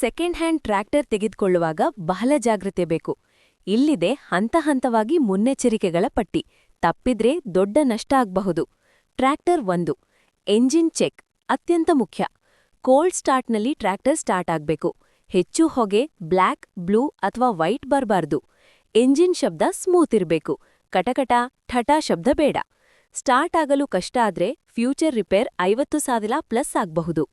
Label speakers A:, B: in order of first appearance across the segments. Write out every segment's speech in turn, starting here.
A: Second hand tractor ತೆಗೆದುಕೊಳ್ಳುವಾಗ ಬಹಳ ಜಾಗ್ರತೆ ಬೇಕು. ಇಲ್ಲಿದೆ ಹಂತ ಹಂತವಾಗಿ ಮುನ್ನೆಚ್ಚರಿಕೆಗಳ ಪಟ್ಟಿ. ತಪ್ಪಿದ್ರೆ ದೊಡ್ಡ ನಷ್ಟ ಆಗ್ಬಹುದು. ಟ್ರ್ಯಾಕ್ಟರ್ ಒಂದು. ಎಂಜಿನ್ ಚೆಕ್ ಅತ್ಯಂತ ಮುಖ್ಯ. ಕೋಲ್ಡ್ ಸ್ಟಾರ್ಟ್ನಲ್ಲಿ ಟ್ರ್ಯಾಕ್ಟರ್ ಸ್ಟಾರ್ಟ್ ಆಗ್ಬೇಕು. ಹೆಚ್ಚು ಹೊಗೆ ಬ್ಲ್ಯಾಕ್ ಬ್ಲೂ ಅಥವಾ ವೈಟ್ ಬರಬಾರ್ದು. ಎಂಜಿನ್ ಶಬ್ದ ಸ್ಮೂತ್ ಇರಬೇಕು. ಕಟಕಟ ಠಟ ಶಬ್ದ ಬೇಡ. ಸ್ಟಾರ್ಟ್ ಆಗಲು ಕಷ್ಟ ಆದ್ರೆ ಫ್ಯೂಚರ್ ರಿಪೇರ್ ಐವತ್ತು ಸಾವಿರ ಪ್ಲಸ್ ಆಗಬಹುದು.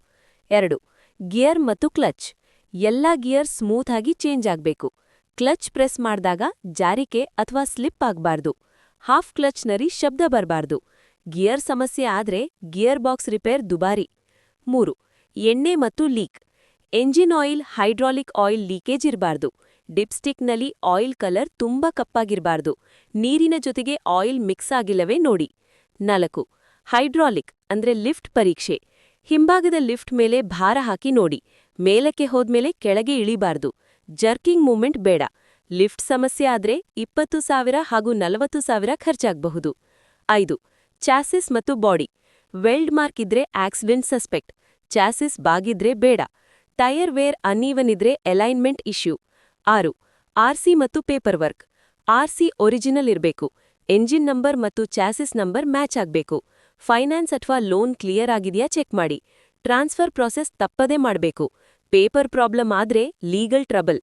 A: ಎರಡು. ಗಿಯರ್ ಮತ್ತು ಕ್ಲಚ್. ಎಲ್ಲಾ ಗಿಯರ್ ಸ್ಮೂತ್ ಆಗಿ ಚೇಂಜ್ ಆಗಬೇಕು. ಕ್ಲಚ್ ಪ್ರೆಸ್ ಮಾಡಿದಾಗ ಜಾರಿಕೆ ಅಥವಾ ಸ್ಲಿಪ್ ಆಗಬಾರ್ದು. ಹಾಫ್ ಕ್ಲಚ್ನರಿ ಶಬ್ದ ಬರಬಾರ್ದು. ಗಿಯರ್ ಸಮಸ್ಯೆ ಆದ್ರೆ ಗಿಯರ್ ಬಾಕ್ಸ್ ರಿಪೇರ್ ದುಬಾರಿ. ಮೂರು, ಎಣ್ಣೆ ಮತ್ತು leak. Engine oil, hydraulic oil leakage ಇರಬಾರ್ದು. ಡಿಪ್ಸ್ಟಿಕ್ನಲ್ಲಿ ಆಯಿಲ್ ಕಲರ್ ತುಂಬಾ ಕಪ್ಪಾಗಿರಬಾರ್ದು. ನೀರಿನ ಜೊತೆಗೆ ಆಯಿಲ್ ಮಿಕ್ಸ್ ಆಗಿಲ್ಲವೇ ನೋಡಿ. ನಾಲ್ಕು, ಹೈಡ್ರಾಲಿಕ್ ಅಂದ್ರೆ ಲಿಫ್ಟ್ ಪರೀಕ್ಷೆ. ಹಿಂಭಾಗದ ಲಿಫ್ಟ್ ಮೇಲೆ ಭಾರ ಹಾಕಿ ನೋಡಿ. ಮೇಲಕ್ಕೆ ಹೋದ್ಮೇಲೆ ಕೆಳಗೆ ಇಳಿಬಾರ್ದು. ಜರ್ಕಿಂಗ್ ಮೂವ್ಮೆಂಟ್ ಬೇಡ. ಲಿಫ್ಟ್ ಸಮಸ್ಯೆ ಆದ್ರೆ ಇಪ್ಪತ್ತು ಸಾವಿರ ಹಾಗೂ ನಲವತ್ತು ಸಾವಿರ ಖರ್ಚಾಗಬಹುದು. ಐದು, ಚಾಸಿಸ್ ಮತ್ತು ಬಾಡಿ. ವೆಲ್ಡ್ ಮಾರ್ಕ್ ಇದ್ರೆ ಆಕ್ಸಿಡೆಂಟ್ ಸಸ್ಪೆಕ್ಟ್. ಚಾಸಿಸ್ ಬಾಗಿದ್ರೆ ಬೇಡ. ಟೈರ್ ವೇರ್ ಅನ್ಈವನ್ ಇದ್ರೆ ಅಲೈನ್ಮೆಂಟ್ ಇಶ್ಯೂ. ಆರು ಆರ್ಸಿ ಮತ್ತು ಪೇಪರ್ ವರ್ಕ್. ಆರ್ಸಿ ಒರಿಜಿನಲ್ ಇರಬೇಕು. ಎಂಜಿನ್ ನಂಬರ್ ಮತ್ತು ಚಾಸಿಸ್ ನಂಬರ್ ಮ್ಯಾಚ್ ಆಗಬೇಕು. ಫೈನಾನ್ಸ್ ಅಥವಾ ಲೋನ್ ಕ್ಲಿಯರ್ ಆಗಿದೆಯಾ ಚೆಕ್ ಮಾಡಿ. ಟ್ರಾನ್ಸ್ಫರ್ ಪ್ರಾಸೆಸ್ ತಪ್ಪದೇ ಮಾಡಬೇಕು. ಪೇಪರ್ ಪ್ರಾಬ್ಲಮ್ ಆದ್ರೆ ಲೀಗಲ್ ಟ್ರಬಲ್.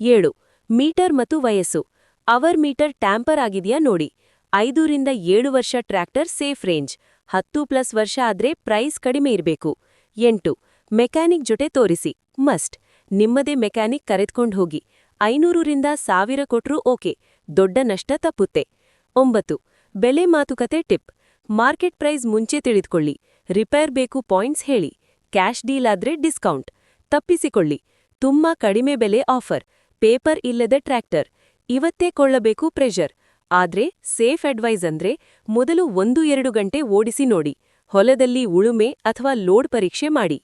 A: ಏಳು, ಮೀಟರ್ ಮತ್ತು ವಯಸ್ಸು. ಅವರ್ ಮೀಟರ್ ಟ್ಯಾಂಪರ್ ಆಗಿದೆಯಾ ನೋಡಿ. ಐದೂರಿಂದ ಏಳು ವರ್ಷ ಟ್ರ್ಯಾಕ್ಟರ್ ಸೇಫ್ ರೇಂಜ್. ಹತ್ತು ಪ್ಲಸ್ ವರ್ಷ ಆದ್ರೆ ಪ್ರೈಸ್ ಕಡಿಮೆ ಇರಬೇಕು. ಎಂಟು, ಮೆಕ್ಯಾನಿಕ್ ಜೊತೆ ತೋರಿಸಿ. ಮಸ್ಟ್. ನಿಮ್ಮದೇ ಮೆಕ್ಯಾನಿಕ್ ಕರೆದ್ಕೊಂಡು ಹೋಗಿ. ಐನೂರರಿಂದ ಸಾವಿರ ಕೊಟ್ರೂ ಓಕೆ. ದೊಡ್ಡ ನಷ್ಟ ತಪ್ಪುತ್ತೆ. ಒಂಬತ್ತು, ಬೆಲೆ ಮಾತುಕತೆ ಟಿಪ್. ಮಾರ್ಕೆಟ್ ಪ್ರೈಸ್ ಮುಂಚೆ ತಿಳಿದುಕೊಳ್ಳಿ. ರಿಪೇರ್ ಬೇಕು ಪಾಯಿಂಟ್ಸ್ ಹೇಳಿ. ಕ್ಯಾಶ್ ಡೀಲ್ ಆದ್ರೆ ಡಿಸ್ಕೌಂಟ್. ತಪ್ಪಿಸಿಕೊಳ್ಳಿ. ತುಂಬಾ ಕಡಿಮೆ ಬೆಲೆ ಆಫರ್. ಪೇಪರ್ ಇಲ್ಲದ ಟ್ರ್ಯಾಕ್ಟರ್. ಇವತ್ತೇ ಕೊಳ್ಳಬೇಕು ಪ್ರೆಷರ್. ಆದ್ರೆ ಸೇಫ್ ಅಡ್ವೈಸ್ ಅಂದ್ರೆ ಮೊದಲು ಒಂದು ಎರಡು ಗಂಟೆ ಓಡಿಸಿ ನೋಡಿ. ಹೊಲದಲ್ಲಿ ಉಳುಮೆ ಅಥವಾ ಲೋಡ್ ಪರೀಕ್ಷೆ ಮಾಡಿ.